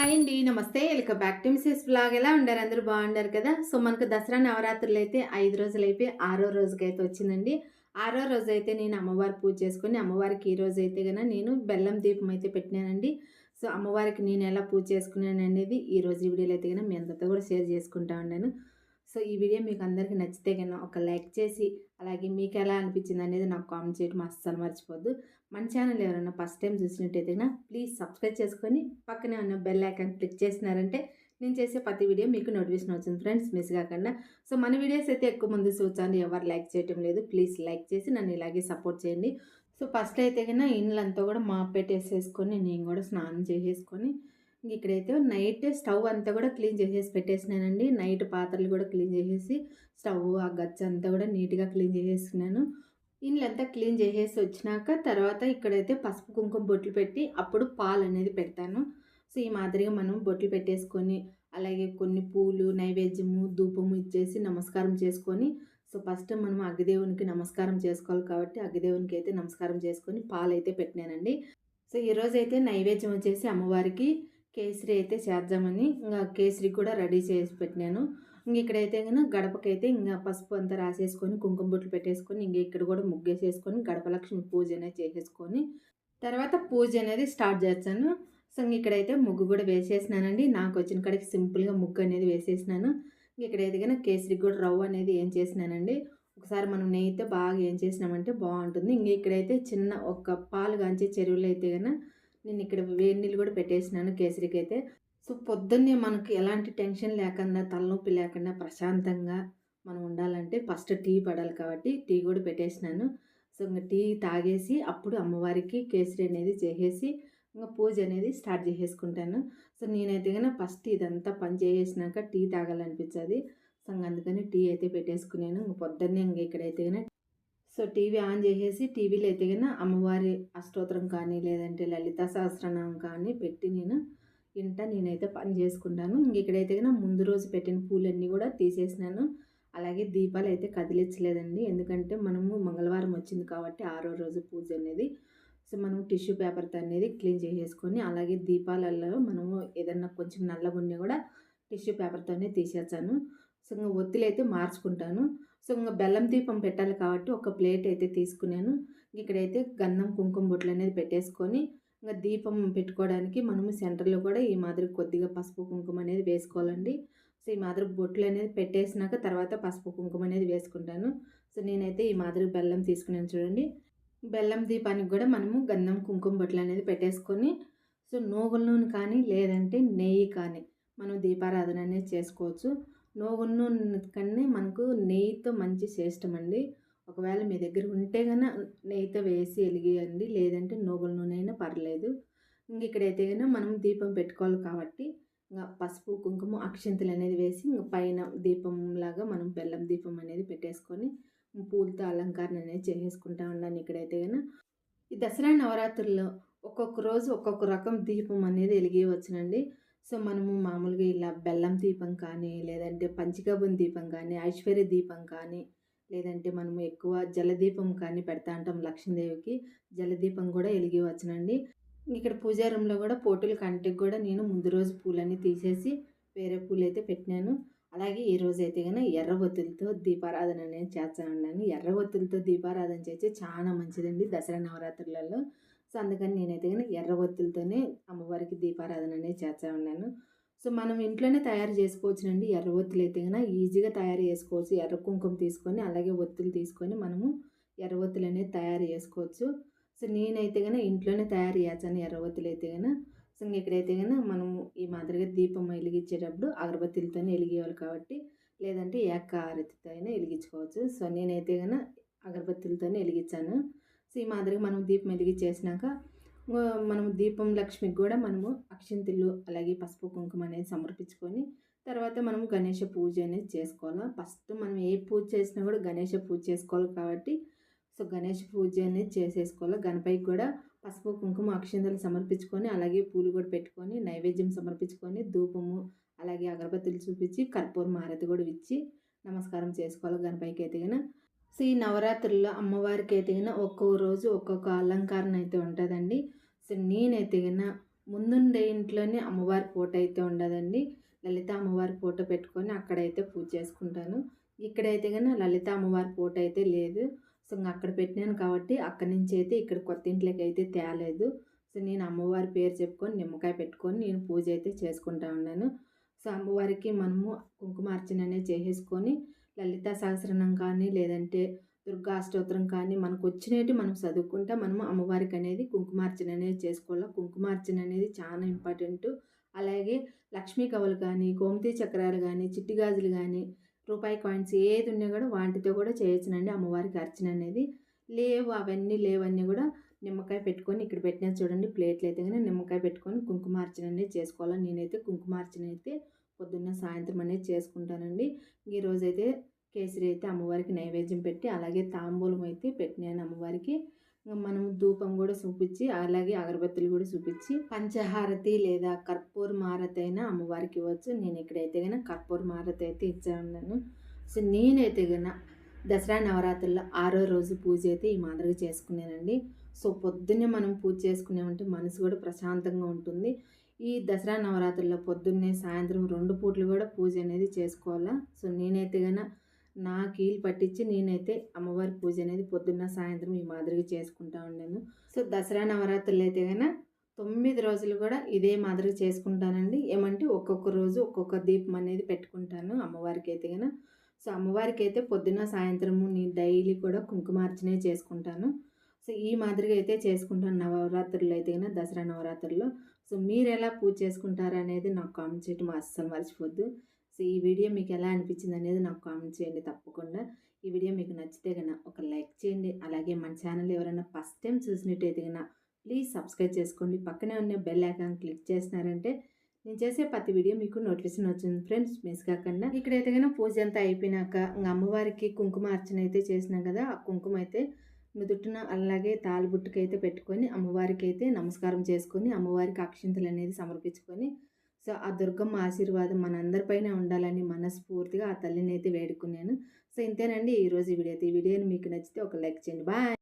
నమస్తే. Welcome back to Mrs blog ఎలా ఉండారు అందరూ బాగుండారు కదా? సో మనకు దసరా నవరాత్రులు అయితే ఐదు రోజులు అయిపోయి ఆరో రోజుకి అయితే వచ్చిందండి. ఆరో రోజు అయితే నేను అమ్మవారి పూజ చేసుకొని అమ్మవారికి ఈ రోజు అయితే కనుక నేను బెల్లం దీపం అయితే పెట్టినానండి. సో అమ్మవారికి నేను ఎలా పూజ చేసుకున్నాను అనేది ఈ రోజు ఈ వీడియోలో అయితే కనుక మీ అందరితో కూడా షేర్ చేసుకుంటా ఉన్నాను. సో ఈ వీడియో మీకు అందరికీ నచ్చితే కనుక ఒక లైక్ చేసి అలాగే మీకు ఎలా అనిపించింది అనేది నాకు కామెంట్ చేయడం అస్సలు మర్చిపోద్దు. మన ఛానల్ ఎవరైనా ఫస్ట్ టైం చూసినట్టయితే ప్లీజ్ సబ్స్క్రైబ్ చేసుకొని పక్కనే ఉన్న బెల్ ఐకాన్ క్లిక్ చేసినారంటే నేను చేసే ప్రతి వీడియో మీకు నోటిఫికేషన్ వచ్చింది ఫ్రెండ్స్ మిస్ కాకుండా. సో మన వీడియోస్ అయితే ఎక్కువ మంది చూచాను ఎవరు లైక్ చేయటం లేదు. ప్లీజ్ లైక్ చేసి నన్ను ఇలాగే సపోర్ట్ చేయండి. సో ఫస్ట్ అయితే కన్నా ఇండ్లంతా కూడా మాప్ పెట్టేసేసుకొని నేను కూడా స్నానం చేసేసుకొని ఇక్కడైతే నైట్ స్టవ్ అంతా కూడా క్లీన్ చేసేసి పెట్టేసినానండి. నైట్ పాత్రలు కూడా క్లీన్ చేసేసి స్టవ్ ఆ గచ్చ అంతా కూడా నీట్గా క్లీన్ చేసేసుకున్నాను. ఇండ్లంతా క్లీన్ చేసేసి వచ్చినాక తర్వాత ఇక్కడైతే పసుపు కుంకుమ బొట్లు పెట్టి అప్పుడు పాలు అనేది పెడతాను. సో ఈ మాదిరిగా మనం బొట్లు పెట్టేసుకొని అలాగే కొన్ని పూలు నైవేద్యము ధూపము ఇచ్చేసి నమస్కారం చేసుకొని సో ఫస్ట్ మనం అగ్గిదేవునికి నమస్కారం చేసుకోవాలి కాబట్టి అగ్గిదేవునికి అయితే నమస్కారం చేసుకొని పాలు అయితే పెట్టినానండి. సో ఈరోజు అయితే నైవేద్యం వచ్చేసి అమ్మవారికి కేసరి అయితే చేద్దామని ఇంకా కేసరి కూడా రెడీ చేసి పెట్టినాను. ఇంక ఇక్కడైతే కనుక గడపకైతే ఇంకా పసుపు అంతా రాసేసుకొని కుంకుమ బొట్లు పెట్టేసుకొని ఇంక ఇక్కడ కూడా ముగ్గేసేసుకొని గడపలక్ష్మి పూజ అనేది చేసేసుకొని తర్వాత పూజ అనేది స్టార్ట్ చేస్తాను. సో ఇంక ఇక్కడైతే ముగ్గు కూడా వేసేసినానండి. నాకు వచ్చిన కాడికి సింపుల్గా ముగ్గు అనేది వేసేసినాను. ఇంక ఇక్కడైతే కనుక కేసరికి కూడా రవ్వ అనేది ఏం చేసినానండి. ఒకసారి మనం నెయ్యితే బాగా ఏం చేసినామంటే బాగుంటుంది. ఇంక ఇక్కడైతే చిన్న ఒక పాలు కాంచే చెరువులో అయితే కనుక నేను ఇక్కడ వేడి నీళ్ళు కూడా పెట్టేసినాను కేసరికి అయితే సో పొద్దున్నే మనకు ఎలాంటి టెన్షన్ లేకుండా తలనొప్పి లేకుండా ప్రశాంతంగా మనం ఉండాలంటే ఫస్ట్ టీ పడాలి కాబట్టి టీ కూడా పెట్టేసినాను. సో ఇంకా టీ తాగేసి అప్పుడు అమ్మవారికి కేసరి అనేది చేసేసి ఇంకా పూజ అనేది స్టార్ట్ చేసేసుకుంటాను. సో నేనైతే కనుక ఫస్ట్ ఇదంతా పని చేసేసినాక టీ తాగాలనిపించదు. సో అందుకని టీ అయితే పెట్టేసుకున్నాను ఇంక పొద్దున్నే ఇంక ఇక్కడైతే కనుక సో టీవీ ఆన్ చేసేసి టీవీలో అయితే కనుక అమ్మవారి అష్టోత్తరం కానీ లేదంటే లలిత సహస్రనామం కానీ పెట్టి నేను ఇంట నేనైతే పని చేసుకుంటాను. ఇంక ఇక్కడైతే కనుక ముందు రోజు పెట్టిన పూలన్నీ కూడా తీసేసినాను. అలాగే దీపాలు అయితే కదిలించలేదండి. ఎందుకంటే మనము మంగళవారం వచ్చింది కాబట్టి ఆరో రోజు పూజ అనేది. సో మనం టిష్యూ పేపర్తో అనేది క్లీన్ చేసేసుకొని అలాగే దీపాలలో మనము ఏదన్నా కొంచెం నల్లగున్నా కూడా టిష్యూ పేపర్తోనే తీసేస్తాను. సో ఇంకా ఒత్తిడి అయితే మార్చుకుంటాను. సో ఇంకా బెల్లం దీపం పెట్టాలి కాబట్టి ఒక ప్లేట్ అయితే తీసుకున్నాను. ఇక్కడైతే గంధం కుంకుమ బొట్లు అనేది పెట్టేసుకొని ఇంకా దీపం పెట్టుకోవడానికి మనము సెంటర్లో కూడా ఈ మాదిరి కొద్దిగా పసుపు కుంకుమ అనేది వేసుకోవాలండి. సో ఈ మాదిరి బొట్లు అనేది పెట్టేసినాక తర్వాత పసుపు కుంకుమ అనేది వేసుకుంటాను. సో నేనైతే ఈ మాదిరి బెల్లం తీసుకున్నాను చూడండి. బెల్లం దీపానికి కూడా మనము గంధం కుంకుమ బొట్లు అనేది పెట్టేసుకొని సో నూగుల నూనె కానీ లేదంటే నెయ్యి కానీ మనం దీపారాధన అనేది చేసుకోవచ్చు. నూగుల నూనె కన్నా మనకు నెయ్యితో మంచి శ్రేష్టం అండి. ఒకవేళ మీ దగ్గర ఉంటే కన్నా నెయ్యితో వేసి వెలిగియండి. లేదంటే నూగుల నూనె అయినా పర్లేదు. ఇంక ఇక్కడైతే కన్నా మనం దీపం పెట్టుకోవాలి కాబట్టి ఇంకా పసుపు కుంకుమ అక్షింతలు అనేది వేసి ఇంకా పైన దీపం లాగా మనం బెల్లం దీపం అనేది పెట్టేసుకొని పూలతో అలంకరణ అనేది చేసేసుకుంటా ఉన్నాను ఇక్కడైతే కన్నా ఈ దసరా నవరాత్రుల్లో ఒక్కొక్క రోజు ఒక్కొక్క రకం దీపం అనేది వెలిగివచ్చునండి సో మనము మామూలుగా ఇలా బెల్లం దీపం కానీ లేదంటే పంచగవ్వం దీపం కానీ ఐశ్వర్య దీపం కానీ లేదంటే మనము ఎక్కువ జలదీపం కానీ పెడతా ఉంటాం లక్ష్మీదేవికి జలదీపం కూడా వెలిగివచ్చునండి. ఇక్కడ పూజారంలో కూడా పోటీలు కంటికి కూడా నేను ముందు రోజు పూలన్నీ తీసేసి వేరే పూలు అయితే పెట్టినాను. అలాగే ఈ రోజు అయితే కనుక ఎర్ర ఒత్తులతో దీపారాధన అనేది చేస్తా ఉన్నాను ఎర్ర ఒత్తులతో దీపారాధన చేస్తే చాలా మంచిదండి దసరా నవరాత్రులలో. సో అందుకని నేనైతే కనుక ఎర్ర ఒత్తులతోనే అమ్మవారికి దీపారాధన అనేది చేస్తా ఉన్నాను. సో మనం ఇంట్లోనే తయారు చేసుకోవచ్చునండి. ఎర్ర ఒత్తులు అయితే కనుక ఈజీగా తయారు చేసుకోవచ్చు. ఎర్ర కుంకుమ తీసుకొని అలాగే ఒత్తులు తీసుకొని మనము ఎర్ర ఒత్తులు అనేది తయారు చేసుకోవచ్చు. సో నేనైతే కనుక ఇంట్లోనే తయారు చేస్తాను ఎర్ర ఒత్తులు అయితే కనుక సో ఇక్కడైతే కనుక మనము ఈ మాదిరిగా దీపం వెలిగించేటప్పుడు అగరబత్తులతోనే వెలిగేవాళ్ళు కాబట్టి లేదంటే ఏక ఆరతితో అయినా వెలిగించుకోవచ్చు. సో నేనైతే కనుక అగరబత్తులతోనే వెలిగించాను. సో ఈ మాదిరిగా మనం దీపం వెలిగించేసినాక మనం దీపం లక్ష్మికి కూడా మనము అక్షింతలు అలాగే పసుపు కుంకుమ అనేది సమర్పించుకొని తర్వాత మనం గణేష పూజ అనేది చేసుకోవాలి. ఫస్ట్ మనం ఏ పూజ చేసినా కూడా గణేష పూజ చేసుకోవాలి కాబట్టి సో గణేష పూజ అనేది చేసేసుకోవాలి. గణపతికి కూడా పసుపు కుంకుమ అక్షింతలు సమర్పించుకొని అలాగే పూలు కూడా పెట్టుకొని నైవేద్యం సమర్పించుకొని ధూపము అలాగే అగరబత్తులు చూపించి కర్పూరం హారతి కూడా ఇచ్చి నమస్కారం చేసుకోవాలి గణపతికి అయితే సో ఈ నవరాత్రుల్లో అమ్మవారికి ఎదిగిన ఒక్కో రోజు ఒక్కొక్క అలంకరణ అయితే ఉంటుందండి. సో నేనైతే కన్నా ముందుండే ఇంట్లోనే అమ్మవారి ఫోటో అయితే ఉండదండి. లలిత అమ్మవారి ఫోటో పెట్టుకొని అక్కడైతే పూజ చేసుకుంటాను. ఇక్కడైతే కన్నా లలిత అమ్మవారి ఫోటో అయితే లేదు. సో ఇంకా అక్కడ పెట్టినాను కాబట్టి అక్కడి నుంచి అయితే ఇక్కడ కొత్త ఇంట్లోకి అయితే తేలేదు. సో నేను అమ్మవారి పేరు చెప్పుకొని నిమ్మకాయ పెట్టుకొని నేను పూజ అయితే చేసుకుంటా ఉన్నాను. సో అమ్మవారికి మనము కుంకుమార్చన అనేది చేసేసుకొని లలిత సహస్రనం కానీ లేదంటే దుర్గా అష్టోత్తరం కానీ మనకు వచ్చినట్టు మనం చదువుకుంటే మనము అమ్మవారికి అనేది కుంకుమార్చన అనేది చేసుకోవాలి. కుంకుమార్చన అనేది చాలా ఇంపార్టెంట్. అలాగే లక్ష్మీ కవలు కానీ గోమతి చక్రాలు కానీ చిట్టి గాజులు కానీ రూపాయి కాయిన్స్ ఏది ఉన్నా కూడా వాటితో కూడా చేయొచ్చునండి అమ్మవారికి అర్చన అనేది. లేవు అవన్నీ లేవన్నీ కూడా నిమ్మకాయ పెట్టుకొని ఇక్కడ పెట్టినా చూడండి. ప్లేట్లు అయితే కానీ నిమ్మకాయ పెట్టుకొని కుంకుమార్చన అనేది చేసుకోవాలి. నేనైతే కుంకుమార్చన అయితే పొద్దున్న సాయంత్రం అనేది చేసుకుంటానండి. ఈరోజైతే కేసరి అయితే అమ్మవారికి నైవేద్యం పెట్టి అలాగే తాంబూలం అయితే పెట్టినాను అమ్మవారికి. మనం ధూపం కూడా చూపించి అలాగే అగరబత్తులు కూడా చూపించి పంచహారతి లేదా కర్పూర మారతి అయినా అమ్మవారికి ఇవ్వచ్చు. నేను ఇక్కడైతే కనుక కర్పూర మారతి అయితే ఇచ్చా ఉన్నాను సో నేనైతే కనుక దసరా నవరాత్రుల్లో ఆరో రోజు పూజ అయితే ఈ మాదిరిగా చేసుకున్నానండి. సో పొద్దున్నే మనం పూజ చేసుకున్నామంటే మనసు కూడా ప్రశాంతంగా ఉంటుంది. ఈ దసరా నవరాత్రుల్లో పొద్దున్నే సాయంత్రం రెండు పూటలు కూడా పూజ అనేది చేసుకోవాలా? సో నేనైతే కనుక నా కీలు పట్టించి నేనైతే అమ్మవారి పూజ అనేది పొద్దున్న సాయంత్రం ఈ మాదిరిగా చేసుకుంటా ఉన్నాను సో దసరా నవరాత్రులు అయితే కనుక తొమ్మిది రోజులు కూడా ఇదే మాదిరిగా చేసుకుంటానండి. ఏమంటే ఒక్కొక్క రోజు ఒక్కొక్క దీపం అనేది పెట్టుకుంటాను అమ్మవారికి అయితే కనుక సో అమ్మవారికి అయితే పొద్దున సాయంత్రము నేను డైలీ కూడా కుంకుమార్చనే చేసుకుంటాను. సో ఈ మాదిరిగా అయితే చేసుకుంటాను నవరాత్రులు అయితే కనుక దసరా నవరాత్రుల్లో. సో మీరు ఎలా పూజ చేసుకుంటారు అనేది నాకు కామెంట్ చేయటం అస్సలు మర్చిపోద్దు. సో ఈ వీడియో మీకు ఎలా అనిపించింది అనేది నాకు కామెంట్ చేయండి తప్పకుండా. ఈ వీడియో మీకు నచ్చితే కన్నా ఒక లైక్ చేయండి. అలాగే మన ఛానల్ ఎవరైనా ఫస్ట్ టైం చూసినట్టయితే కన్నా ప్లీజ్ సబ్స్క్రైబ్ చేసుకోండి. పక్కనే ఉన్న బెల్ ఐకాన్ క్లిక్ చేసినారంటే నేను చేసే ప్రతి వీడియో మీకు నోటిఫికేషన్ వచ్చింది ఫ్రెండ్స్ మిస్ కాకుండా. ఇక్కడైతే కన్నా పూజ అంతా అయిపోయినాక ఇంకా అమ్మవారికి కుంకుమ అర్చన అయితే చేసినాం కదా ఆ కుంకుమ అయితే నుదుటిన అలాగే తాలిబుట్టుకైతే పెట్టుకొని అమ్మవారికి అయితే నమస్కారం చేసుకొని అమ్మవారికి అక్షింతలు అనేది సమర్పించుకొని సో ఆ దుర్గమ్మ ఆశీర్వాదం మనందరిపైన ఉండాలని మనస్ఫూర్తిగా ఆ తల్లిని అయితే వేడుకున్నాను. సో ఇంతేనండి ఈరోజు ఈ వీడియో అయితే. ఈ వీడియోని మీకు నచ్చితే ఒక లైక్ చేయండి. బాయ్!